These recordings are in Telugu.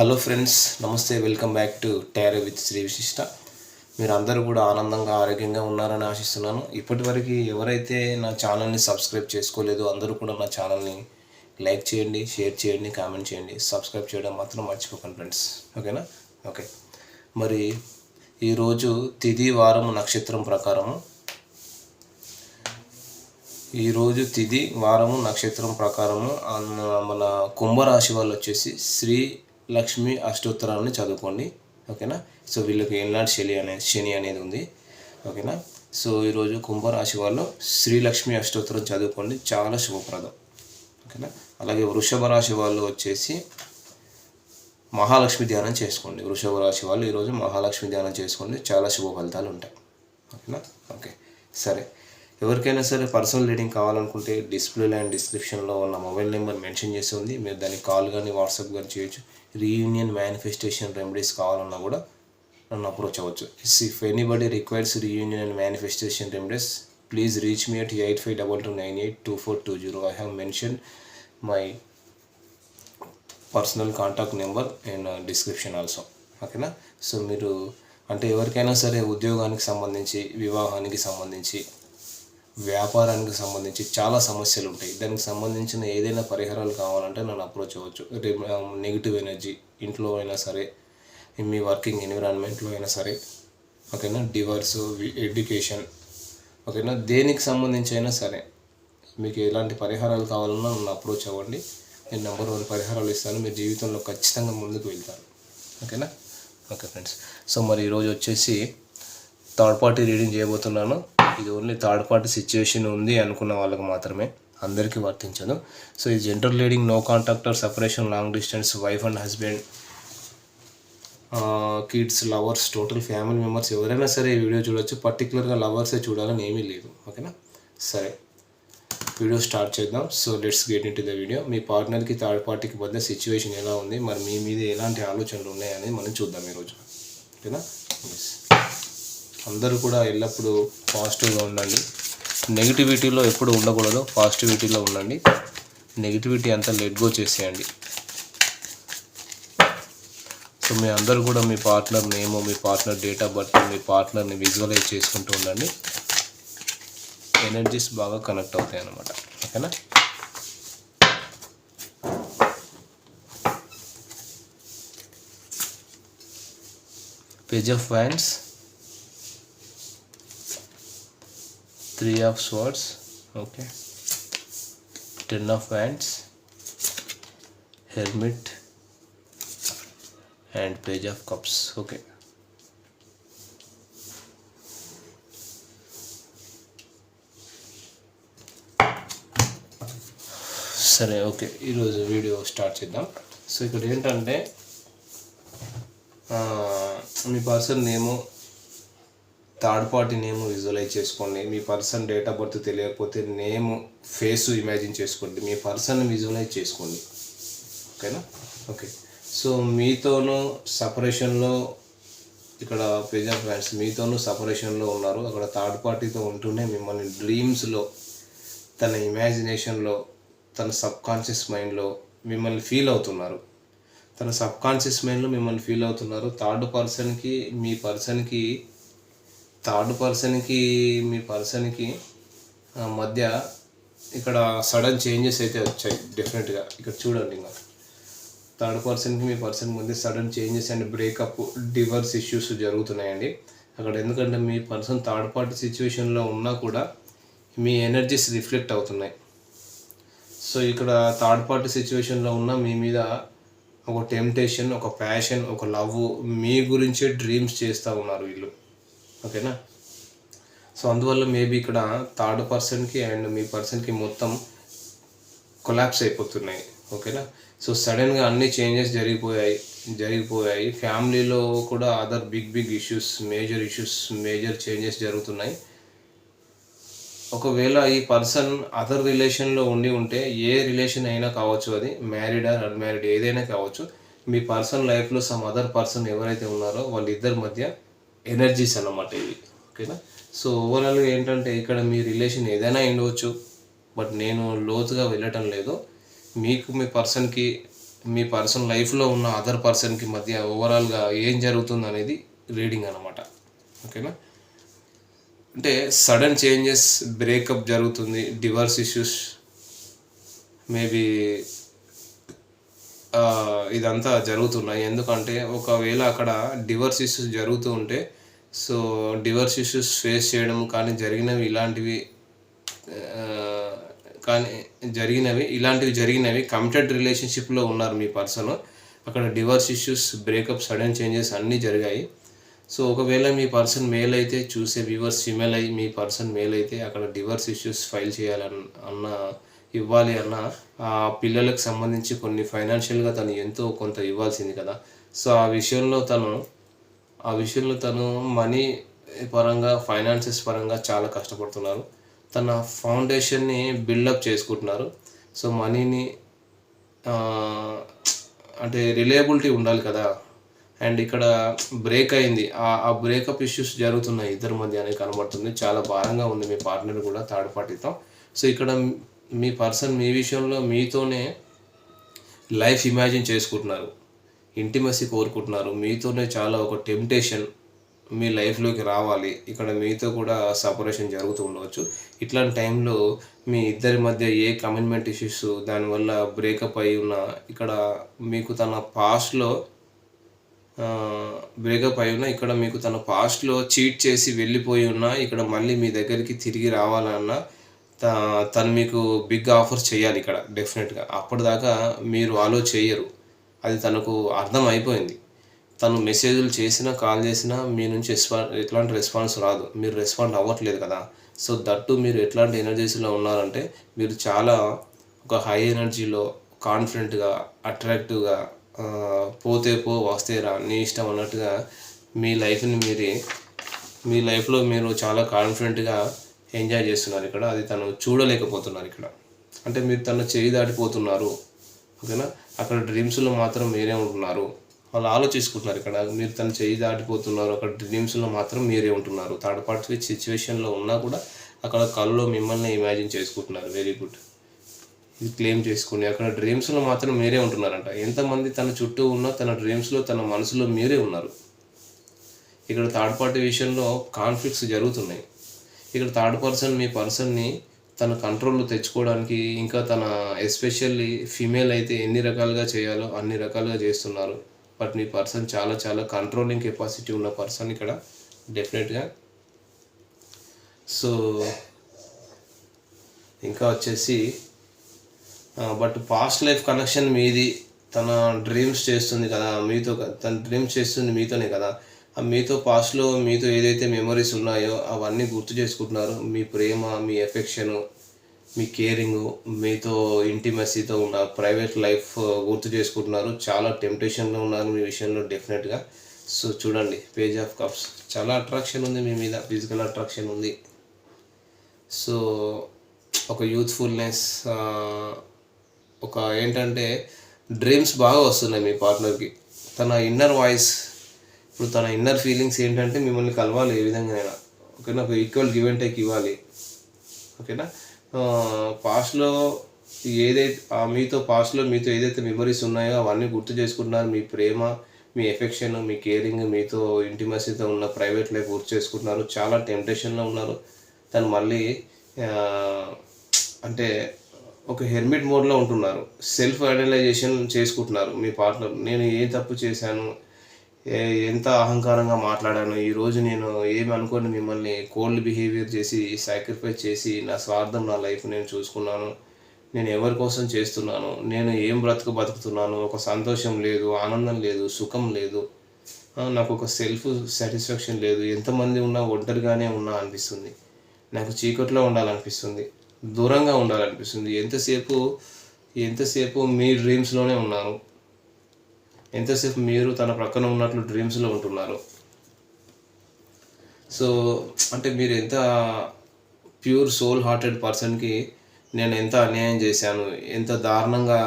హలో ఫ్రెండ్స్ నమస్తే welcome back to tarot with Shri Vishishta మీరు అందరూ కూడా ఆనందంగా ఆరోగ్యంగా ఉన్నారని ఆశిస్తున్నాను. ఇప్పటివరకు ఎవరైతే నా ఛానల్ని సబ్స్క్రైబ్ చేసుకోలేదో అందరూ కూడా నా ఛానల్ని లైక్ చేయండి షేర్ చేయండి కామెంట్ చేయండి. సబ్స్క్రైబ్ చేయడం మాత్రం మర్చిపోకండి ఫ్రెండ్స్ ఓకేనా? ఓకే. మరి ఈరోజు తిది వారం నక్షత్రం ప్రకారము. ఈరోజు తిది వారము నక్షత్రం ప్రకారము. మన కుంభరాశి వాళ్ళు వచ్చేసి శ్రీ లక్ష్మి అష్టోత్తరాన్ని చదువుకోండి. ఓకేనా? సో వీళ్ళకి ఏనాడు శని అనేది శని అనేది ఉంది. ఓకేనా? సో ఈరోజు కుంభరాశి వాళ్ళు శ్రీలక్ష్మి అష్టోత్తరం చదువుకోండి. చాలా శుభప్రదం. ఓకేనా? అలాగే వృషభ రాశి వాళ్ళు వచ్చేసి మహాలక్ష్మి ధ్యానం చేసుకోండి. వృషభ రాశి వాళ్ళు ఈరోజు మహాలక్ష్మి ధ్యానం చేసుకోండి. చాలా శుభ ఫలితాలు ఉంటాయి. ఓకేనా? ఓకే. సరే. ఎవరికైనా సరే పర్సనల్ రీడింగ్ కావాలనుకుంటే డిస్ప్లే అండ్ డిస్క్రిప్షన్లో ఉన్న మొబైల్ నెంబర్ మెన్షన్ చేసి ఉంది. మీరు దాన్ని కాల్ కానీ వాట్సాప్ కానీ చేయొచ్చు. రీయూనియన్ మేనిఫెస్టేషన్ రెమెడీస్ కావాలన్నా కూడా నన్ను అప్రోచ్ అవ్వచ్చు. If anybody requires reunion and manifestation remedies please reach me at eight five double two nine eight two four two zero I have mention my personal contact number and description also ఓకేనా సో మీరు అంటే ఎవరికైనా సరే ఉద్యోగానికి సంబంధించి వివాహానికి సంబంధించి వ్యాపారానికి సంబంధించి చాలా సమస్యలు ఉంటాయి దానికి సంబంధించిన ఏదైనా పరిహారాలు కావాలంటే నన్ను అప్రోచ్ అవ్వచ్చు. నెగిటివ్ ఎనర్జీ ఇంట్లో అయినా సరే మీ వర్కింగ్ ఎన్విరాన్మెంట్లో అయినా సరే ఓకేనా? డివర్స్ ఎడ్యుకేషన్ ఓకేనా? దేనికి సంబంధించి అయినా సరే మీకు ఎలాంటి పరిహారాలు కావాలన్నా నన్ను అప్రోచ్ అవ్వండి. నేను నెంబర్ వన్ పరిహారాలు ఇస్తాను. మీ జీవితంలో ఖచ్చితంగా ముందుకు వెళ్తారు. ఓకేనా? Okay friends. సో మరి ఈరోజు వచ్చేసి థర్డ్ పార్టీ రీడింగ్ చేయబోతున్నాను. ఇది ఓన్లీ థర్డ్ పార్టీ సిచ్యువేషన్ ఉంది అనుకున్న వాళ్ళకి మాత్రమే. అందరికీ వర్తించదు. సో ఈ general reading no contactor separation long distance wife and husband kids lovers total family members ఎవరైనా సరే ఈ వీడియో చూడొచ్చు. పర్టికులర్గా లవర్సే చూడాలని ఏమీ లేదు. ఓకేనా సరే. వీడియో స్టార్ట్ చేద్దాం. So let's get into the video మీ పార్ట్నర్కి థర్డ్ పార్టీకి మధ్య సిచ్యువేషన్ ఎలా ఉంది? మరి మీ మీద ఎలాంటి ఆలోచనలు ఉన్నాయని మనం చూద్దాం ఈరోజు. ఓకేనా ఎస్ అందరూ కూడా ఎల్లప్పుడూ పాజిటివ్గా ఉండండి. నెగిటివిటీలో ఎప్పుడు ఉండకూడదు పాజిటివిటీలో ఉండండి. నెగిటివిటీ అంతా లెట్ గో చేసేయండి. సో మీ అందరూ కూడా మీ పార్ట్నర్ నేమ్ మీ పార్ట్నర్ డేట్ ఆఫ్ బర్త్ మీ పార్ట్నర్ని విజువలైజ్ చేసుకుంటూ ఉండండి. ఎనర్జీస్ బాగా కనెక్ట్ అవుతాయి అన్నమాట. ఓకేనా? Page of wands three of swords okay ten of hands helmet and page of cups okay సరే ఓకే ఈరోజు వీడియో స్టార్ట్ చేద్దాం. సో ఇక్కడ ఏంటంటే మీ person name third party name visualise చేసుకోండి. మీ పర్సన్ డేట్ ఆఫ్ బర్త్ తెలియకపోతే నేమ్ ఫేస్ ఇమాజిన్ చేసుకోండి. మీ పర్సన్ విజువలైజ్ చేసుకోండి. ఓకేనా? ఓకే. సో మీతోనూ సపరేషన్లో ఇక్కడ పేజ్ ఆఫ్ ఫ్రెండ్స్ మీతోనూ సపరేషన్లో ఉన్నారు. అక్కడ థర్డ్ పార్టీతో ఉంటూనే మిమ్మల్ని డ్రీమ్స్లో తన ఇమాజినేషన్లో తన సబ్ కాన్షియస్ మైండ్లో మిమ్మల్ని ఫీల్ అవుతున్నారు. తన సబ్ కాన్షియస్ మైండ్లో మిమ్మల్ని ఫీల్ అవుతున్నారు. థర్డ్ పర్సన్కి మీ పర్సన్కి థర్డ్ పర్సన్కి మీ పర్సన్కి మధ్య ఇక్కడ సడన్ చేంజెస్ అయితే వచ్చాయి డెఫినెట్గా. ఇక్కడ చూడండి ఇంకా. థర్డ్ పర్సన్కి మీ పర్సన్ మధ్య sudden changes and breakup divorce issues జరుగుతున్నాయండి. అక్కడ ఎందుకంటే మీ పర్సన్ థర్డ్ పార్టీ సిచ్యువేషన్లో ఉన్నా కూడా మీ ఎనర్జీస్ రిఫ్లెక్ట్ అవుతున్నాయి. సో ఇక్కడ థర్డ్ పార్టీ సిచ్యువేషన్లో ఉన్న మీ మీద ఒక టెంప్టేషన్ ఒక ప్యాషన్ ఒక లవ్ మీ గురించే డ్రీమ్స్ చేస్తూ ఉన్నారు వీళ్ళు. ఓకేనా? సో అందువల్ల మేబీ ఇక్కడ థర్డ్ పర్సన్కి అండ్ మీ పర్సన్కి మొత్తం కొలాప్స్ అయిపోతున్నాయి. ఓకేనా? సో సడన్గా అన్ని చేంజెస్ జరిగిపోయాయి. జరిగిపోయాయి. ఫ్యామిలీలో కూడా other big big issues major issues major changes జరుగుతున్నాయి. ఒకవేళ ఈ పర్సన్ అదర్ రిలేషన్లో ఉండి ఉంటే ఏ రిలేషన్ అయినా కావచ్చు అది మ్యారీడ్ ఆర్ అన్మ్యారీడ్ ఏదైనా కావచ్చు మీ పర్సన్ లైఫ్లో సమ్ అదర్ పర్సన్ ఎవరైతే ఉన్నారో వాళ్ళిద్దరి మధ్య ఎనర్జీస్ అన్నమాట ఇవి ఓకేనా? సో ఓవరాల్గా ఏంటంటే ఇక్కడ మీ రిలేషన్ ఏదైనా ఉండవచ్చు బట్ నేను లోతుగా వెళ్ళటం లేదు. మీకు మీ పర్సన్కి మీ పర్సన్ లైఫ్లో ఉన్న అదర్ పర్సన్కి మధ్య ఓవరాల్గా ఏం జరుగుతుంది అనేది రీడింగ్ అనమాట ఓకేనా? అంటే సడన్ చేంజెస్ బ్రేకప్ జరుగుతుంది డివర్స్ ఇష్యూస్ మేబీ ఇదంతా జరుగుతున్నాయి. ఎందుకంటే ఒకవేళ అక్కడ డివర్స్ ఇష్యూస్ జరుగుతూ ఉంటే సో డివర్స్ ఇష్యూస్ ఫేస్ చేయడం కానీ జరిగినవి ఇలాంటివి కానీ జరిగినవి ఇలాంటివి జరిగినవి కమిటెడ్ రిలేషన్షిప్లో ఉన్నారు మీ పర్సన్ అక్కడ divorce issues breakup sudden changes అన్నీ జరిగాయి. సో ఒకవేళ మీ పర్సన్ మేల్ అయితే చూసే వ్యూవర్స్ ఫిమేల్ అయ్యి మీ పర్సన్ మేల్ అయితే అక్కడ డివర్స్ ఇష్యూస్ ఫైల్ చేయాలన్న అన్న ఇవ్వాలి అన్న పిల్లలకు సంబంధించి కొన్ని ఫైనాన్షియల్గా తను ఎంతో కొంత ఇవ్వాల్సింది కదా. సో ఆ విషయంలో తను ఆ విషయంలో తను మనీ పరంగా ఫైనాన్సెస్ పరంగా చాలా కష్టపడుతున్నారు. తన ఫౌండేషన్ని బిల్డప్ చేసుకుంటున్నారు. సో మనీని అంటే రిలయబిలిటీ ఉండాలి కదా. అండ్ ఇక్కడ బ్రేక్ అయింది. ఆ ఆ బ్రేకప్ ఇష్యూస్ జరుగుతున్నాయి ఇద్దరి మధ్య అనేది కనబడుతుంది. చాలా భారంగా ఉంది మీ పార్ట్నర్ కూడా థర్డ్ పార్టీతో సో ఇక్కడ మీ పర్సన్ మీ విషయంలో మీతోనే లైఫ్ ఇమాజిన్ చేసుకుంటున్నారు. ఇంటిమసీ కోరుకుంటున్నారు. మీతోనే చాలా ఒక టెంప్టేషన్ మీ లైఫ్లోకి రావాలి. ఇక్కడ మీతో కూడా సపరేషన్ జరుగుతూ ఉండవచ్చు. ఇట్లాంటి టైంలో మీ ఇద్దరి మధ్య ఏ కమిట్మెంట్ ఇష్యూస్ దానివల్ల బ్రేకప్ అయి ఉన్న ఇక్కడ మీకు తన పాస్ట్లో బ్రేకప్ అయి ఉన్నా ఇక్కడ మీకు తన పాస్ట్లో చీట్ చేసి వెళ్ళిపోయి ఉన్నా ఇక్కడ మళ్ళీ మీ దగ్గరికి తిరిగి రావాలన్నా తను మీకు బిగ్ ఆఫర్ చేయాలి ఇక్కడ డెఫినెట్గా అప్పటిదాకా మీరు ఆలో చేయరు. అది తనకు అర్థం అయిపోయింది. తను మెసేజ్లు చేసినా కాల్ చేసినా మీ నుంచి ఎట్లాంటి రెస్పాన్స్ రాదు. మీరు రెస్పాండ్ అవ్వట్లేదు కదా. సో దట్టు మీరు ఎట్లాంటి ఎనర్జీస్లో ఉన్నారంటే మీరు చాలా ఒక హై ఎనర్జీలో కాన్ఫిడెంట్గా అట్రాక్టివ్గా పోతే పో వస్తే రా నీ ఇష్టం అన్నట్టుగా మీ లైఫ్ని మీరే మీ లైఫ్లో మీరు చాలా కాన్ఫిడెంట్గా ఎంజాయ్ చేస్తున్నారు ఇక్కడ. అది తను చూడలేకపోతున్నారు ఇక్కడ. అంటే మీరు తన చేయి దాటిపోతున్నారు. ఓకేనా? అక్కడ డ్రీమ్స్లో మాత్రం మీరే ఉంటున్నారు. వాళ్ళు ఆలోచించుకుంటున్నారు ఇక్కడ. మీరు తన చేయి దాటిపోతున్నారు. అక్కడ డ్రీమ్స్లో మాత్రం మీరే ఉంటున్నారు. థర్డ్ పార్టీ సిచ్యువేషన్లో ఉన్నా కూడా అక్కడ కళ్ళలో మిమ్మల్ని ఇమాజిన్ చేసుకుంటున్నారు. వెరీ గుడ్ ఇది క్లెయిమ్ చేసుకుని అక్కడ డ్రీమ్స్లో మాత్రం మీరే ఉంటున్నారంట. ఎంతమంది తన చుట్టూ ఉన్నా తన డ్రీమ్స్లో తన మనసులో మీరే ఉన్నారు. ఇక్కడ థర్డ్ పార్టీ విషయంలో కాన్ఫ్లిక్ట్స్ జరుగుతున్నాయి. ఇక్కడ థర్డ్ పర్సన్ మీ పర్సన్ని తన కంట్రోల్లో తెచ్చుకోవడానికి ఇంకా తన ఎస్పెషల్లీ ఫీమేల్ అయితే ఎన్ని రకాలుగా చేయాలో అన్ని రకాలుగా చేస్తున్నారు. బట్ మీ పర్సన్ చాలా చాలా కంట్రోలింగ్ కెపాసిటీ ఉన్న పర్సన్ ఇక్కడ డెఫినెట్గా సో ఇంకా వచ్చేసి బట్ పాస్ట్ లైఫ్ కనెక్షన్ మీది తన డ్రీమ్స్ చేస్తుంది కదా మీతో క- తన డ్రీమ్స్ చేస్తుంది మీతోనే కదా. మీతో పాస్ట్లో మీతో ఏదైతే మెమరీస్ ఉన్నాయో అవన్నీ గుర్తు చేసుకుంటున్నారు. మీ ప్రేమ మీ ఎఫెక్షను మీ కేరింగ్ మీతో ఇంటిమసీతో ఉన్న ప్రైవేట్ లైఫ్ గుర్తు చేసుకుంటున్నారు. చాలా టెంప్టేషన్లో ఉన్నారు మీ విషయంలో డెఫినెట్గా సో చూడండి పేజ్ ఆఫ్ కప్స్ చాలా అట్రాక్షన్ ఉంది మీ మీద ఫిజికల్ అట్రాక్షన్ ఉంది. సో ఒక యూత్ఫుల్నెస్ ఒక ఏంటంటే డ్రీమ్స్ బాగా వస్తున్నాయి మీ పార్ట్నర్కి తన ఇన్నర్ వాయిస్ ఇప్పుడు తన ఇన్నర్ ఫీలింగ్స్ ఏంటంటే మిమ్మల్ని కలవాలి ఏ విధంగానైనా. ఓకేనా ఒక ఈక్వల్ గివ్ అండ్ టేక్ ఇవ్వాలి. ఓకేనా పాస్ట్లో ఏదైతే మీతో పాస్ట్లో మీతో ఏదైతే మెమరీస్ ఉన్నాయో అవన్నీ గుర్తు చేసుకుంటున్నారు. మీ ప్రేమ మీ ఎఫెక్షన్ మీ కేరింగ్ మీతో ఇంటిమసీతో ఉన్న ప్రైవేట్ లైఫ్ గుర్తు చేసుకుంటున్నారు. చాలా టెంప్టేషన్లో ఉన్నారు. తను మళ్ళీ అంటే ఒక హెర్మిట్ మోడ్లో ఉంటున్నారు. సెల్ఫ్ ఐడలైజేషన్ చేసుకుంటున్నారు. మీ పార్ట్నర్ నేను ఏ తప్పు చేశాను? ఎంత అహంకారంగా మాట్లాడాను ఈరోజు నేను ఏమి అనుకోని మిమ్మల్ని కోల్డ్ బిహేవియర్ చేసి సాక్రిఫైస్ చేసి నా స్వార్థం నా లైఫ్ నేను చూసుకున్నాను. నేను ఎవరి కోసం చేస్తున్నాను? నేను ఏం బ్రతుకు బతుకుతున్నాను? ఒక సంతోషం లేదు ఆనందం లేదు సుఖం లేదు. నాకు ఒక సెల్ఫ్ సాటిస్ఫాక్షన్ లేదు. ఎంతమంది ఉన్నా ఒంటరిగానే ఉన్నా అనిపిస్తుంది. నాకు చీకట్లో ఉండాలనిపిస్తుంది. దూరంగా ఉండాలనిపిస్తుంది. ఎంతసేపు ఎంతసేపు మీ డ్రీమ్స్లోనే ఉన్నాను ఎంతసేపు మీరు తన ప్రక్కన ఉన్నట్లు డ్రీమ్స్లో ఉంటున్నారు? సో అంటే మీరు ఎంత ప్యూర్ సోల్ హార్టెడ్ పర్సన్కి నేను ఎంత అన్యాయం చేశాను ఎంత దారుణంగా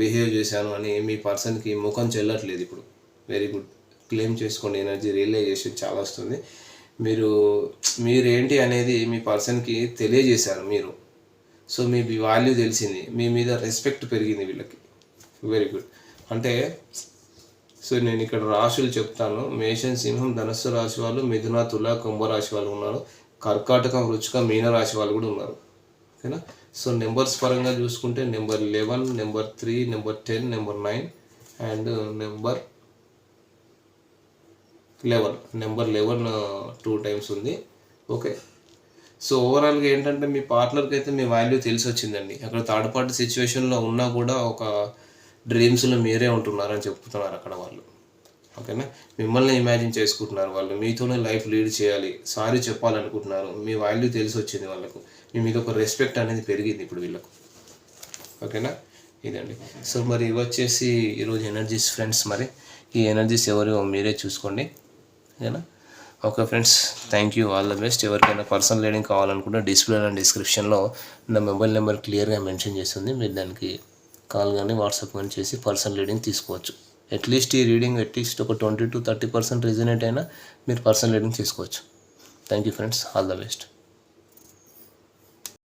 బిహేవ్ చేశాను అని మీ పర్సన్కి ముఖం చెల్లట్లేదు ఇప్పుడు. వెరీ గుడ్ క్లెయిమ్ చేసుకోండి ఎనర్జీ రియలైజేషన్ చాలా వస్తుంది. మీరు మీరేంటి అనేది మీ పర్సన్కి తెలియజేశారు మీరు. సో మీ వాల్యూ తెలిసింది. మీ మీద రెస్పెక్ట్ పెరిగింది వీళ్ళకి. వెరీ గుడ్ అంటే సో నేను ఇక్కడ రాశులు చెప్తాను. మేషన్ సింహం ధనస్సు రాశి వాళ్ళు మిథున తుల కుంభ రాశి వాళ్ళు ఉన్నారు. కర్కాటకం వృచ్చిక మీన రాశి వాళ్ళు కూడా ఉన్నారు. ఓకేనా? సో నెంబర్స్ పరంగా చూసుకుంటే number eleven number three number ten number nine and number eleven. Number eleven two times ఉంది. ఓకే? సో ఓవరాల్గా ఏంటంటే మీ పార్ట్నర్కి అయితే మీ వాల్యూ తెలిసి వచ్చిందండి అక్కడ థర్డ్ పార్టీ సిచ్యువేషన్లో ఉన్నా కూడా ఒక డ్రీమ్స్లో మీరే ఉంటున్నారని చెప్తున్నారు అక్కడ వాళ్ళు. ఓకేనా? మిమ్మల్ని ఇమాజిన్ చేసుకుంటున్నారు వాళ్ళు. మీతోనే లైఫ్ లీడ్ చేయాలి. సారీ చెప్పాలనుకుంటున్నారు. మీ వాల్యూ తెలిసి వచ్చింది వాళ్ళకు. మీ మీద ఒక రెస్పెక్ట్ అనేది పెరిగింది ఇప్పుడు వీళ్ళకు. ఓకేనా? ఇదండి. సో మరి ఇవి వచ్చేసి ఈరోజు ఎనర్జీస్ ఫ్రెండ్స్ మరి. ఈ ఎనర్జీస్ ఎవరు మీరే చూసుకోండి. ఓకేనా? Okay friends thank you all the best ఎవరికైనా పర్సనల్ రీడింగ్ కావాలనుకుంటే డిస్ప్లే అండ్ డిస్క్రిప్షన్లో నా మొబైల్ నెంబర్ క్లియర్గా మెన్షన్ చేస్తుంది. మీరు దానికి కాల్ కానీ వాట్సాప్ కానీ చేసి పర్సనల్ రీడింగ్ తీసుకోవచ్చు. అట్లీస్ట్ ఈ రీడింగ్ అట్లీస్ట్ ఒక twenty to thirty percent resonate అయినా మీరు పర్సనల్ రీడింగ్ తీసుకోవచ్చు. Thank you friends all the best